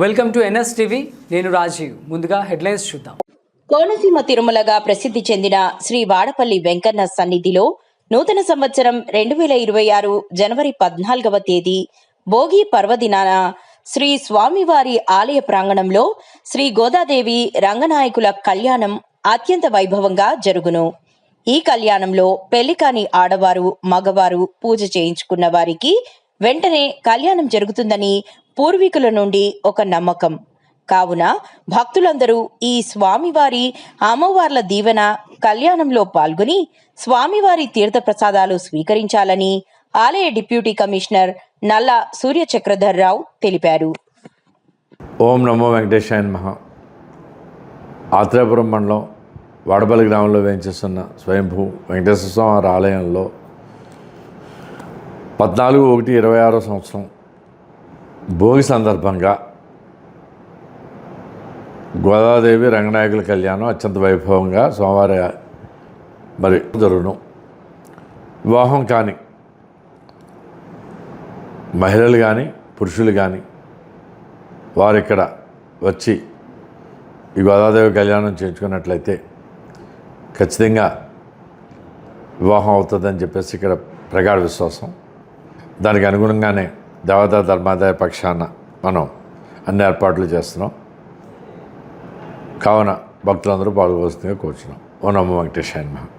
Welcome to NS TV. నేను రాజీవ్. ముందుగా headlines చూద్దాం. కోనసీమ తిరుమలగా ప్రసిద్ధి చెందిన శ్రీ వాడపల్లి వెంకన్న సన్నిధిలో నూతన సంవత్సరం రెండు వేల ఇరవై ఆరు జనవరి పద్నాలుగవ తేదీ భోగి పర్వదినాన శ్రీ స్వామివారి ఆలయ ప్రాంగణంలో శ్రీ గోదాదేవి రంగనాయకుల కళ్యాణం అత్యంత వైభవంగా జరుగును. ఈ కళ్యాణంలో పెళ్ళి కాని ఆడవారు మగవారు పూజ చేయించుకున్న వారికి వెంటనే కళ్యాణం జరుగుతుందని పూర్వీకుల నుండి ఒక నమ్మకం. కావున భక్తులందరూ ఈ స్వామివారి అమ్మవార్ల దీవెన కళ్యాణంలో పాల్గొని స్వామివారి తీర్థప్రసాదాలు స్వీకరించాలని ఆలయ డిప్యూటీ కమిషనర్ నల్ల సూర్య చక్రధర్రావు తెలిపారు. ఓం నమో వెంకటేశాయ మహా ఆత్రేపురం మండలం వాడపల్లి గ్రామంలో వేయించేస్తున్న స్వయంభూ వెంకటేశ్వర స్వామి ఆలయంలో పద్నాలుగు ఒకటి ఇరవై ఆరో సంవత్సరం భోగి సందర్భంగా గోదాదేవి రంగనాయకుల కళ్యాణం అత్యంత వైభవంగా సోమవారి మరి జరుగును. వివాహం కానీ మహిళలు కానీ పురుషులు కానీ వారిక్కడ వచ్చి ఈ గోదాదేవి కళ్యాణం చేయించుకున్నట్లయితే ఖచ్చితంగా వివాహం అవుతుందని చెప్పేసి ఇక్కడ ప్రగాఢ విశ్వాసం. దానికి అనుగుణంగానే దేవతా ధర్మాదాయ పక్షాన మనం అన్ని ఏర్పాట్లు చేస్తున్నాం. కావున భక్తులందరూ పాల్గొవలసిందిగా కోరుచున్నాం. ఓ నమ్మ వెంకటేశాయన మహా